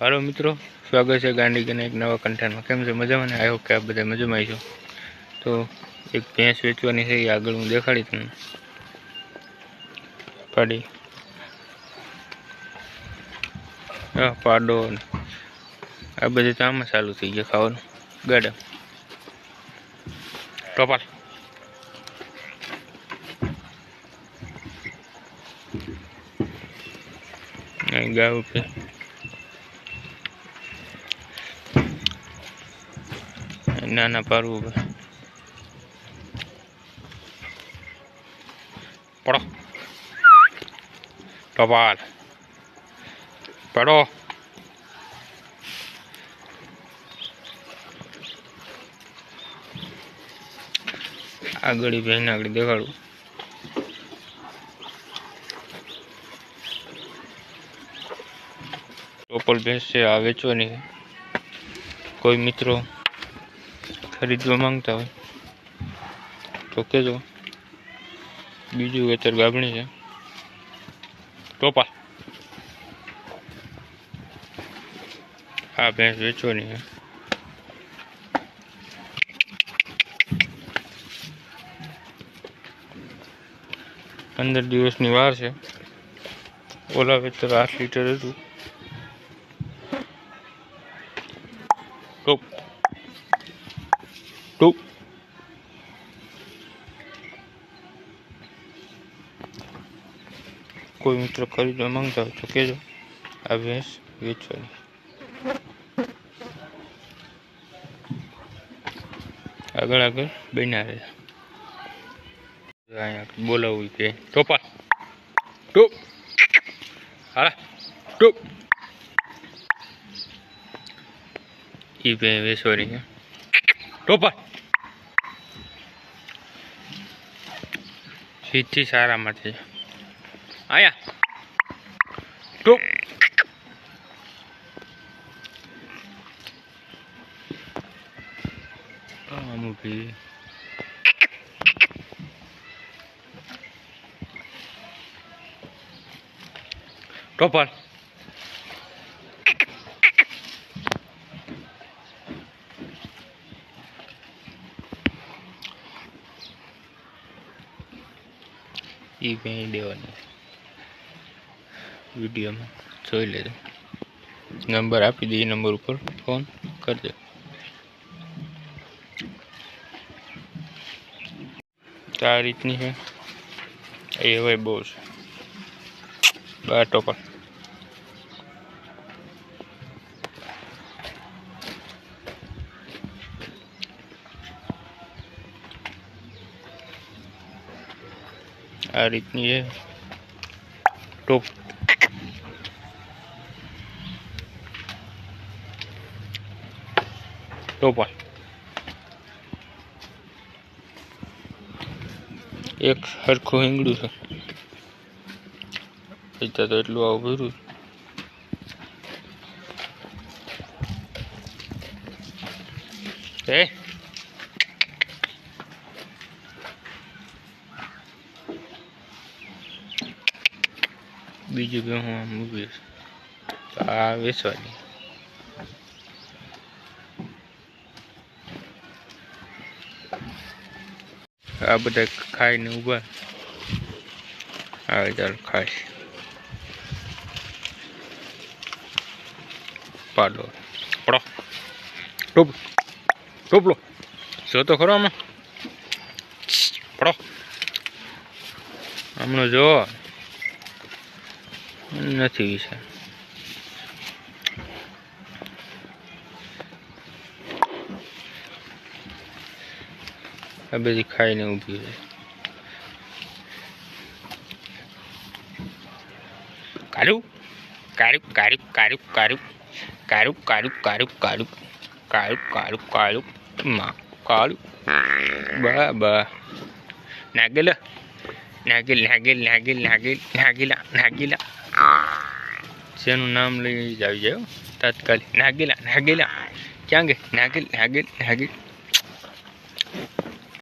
હાલો મિત્રો, સ્વાગત છે ગાંધીગીના એક નવા કન્ટેન્ટમાં કેમ છે? મજામાં ને? આવ્યો કે આ બધા મજામાં આવીશું તો એક ભેંસ વેચવાની છે, એ આગળ હું દેખાડી તમને. પાડી. હા, પાડો. આ બધું આમાં ચાલુ થઈ ગયા ખાવાનું. ગાડા. ટોપાલ. ગાવ છે. નાના પારવું પડે. ટપાલ. પડો. આગળ બહેન આગળ દેખાડું. ટોપલ ભેંસ આ વેચવાની કોઈ મિત્રો ખરીદવા માંગતા હોય. તો કહેજો બીજું વેતર ગાભણી છે. ટોપા આ ભેંસ વેચવાની છે. પંદર દિવસની વાર છે. ઓલા વેતર આઠ લીટર હતું. ટોપ. ટોપ કોઈ મિત્ર ખરીદવા માંગતા હોય તો કહેજો. આ ભેંસ વેચવાની. આગળ આગળ બનાવે. અહીંયા બોલાવવું કે ટોપા. ટોપ. હા ટોપ. ઈ બે વેચવાની ટોપા. સીધી સારામાં છે આયા ટૂંક મૂકી. ટોપર. એ કંઈ દેવાનું. વિડીયોમાં જોઈ લેજો. નંબર આપી દઈએ નંબર ઉપર. ફોન કરજો. આ રીતની છે. એ હવે બહુ છે. બાર ટોપર और इतनी ये तो- तो टोप टोपल एक हरखो हिंगड़ू है। इतना तो एटू आ Okay. બીજું કે હું આમ મૂકીશ તો આ વેચવાની. આ બધા ખાઈને ઊભા. આવે ચાલ ખાય પાડો. પડો. ટોપ. ટોપલો. જો તો ખરો આમાં? પડો. હમણાં જો નથી વિશે. આ બધી ખાઈને ઊભી છે કાળું કાળું કાળું કાળું કાળું કાળું કાળું કાળું કાળું કાળું કાળું કાળું માં કાળું બા બા. નાગેલ નાગેલ. નાગેલ નાગેલ નાગેલ, નાગેલા નાગેલા. જેનું નામ લઈ જ આવી જાય તાત્કાલિક નાગેલા નાગેલા. ક્યાં ગઈ? નાગેલ નાગેલ નાગેલ.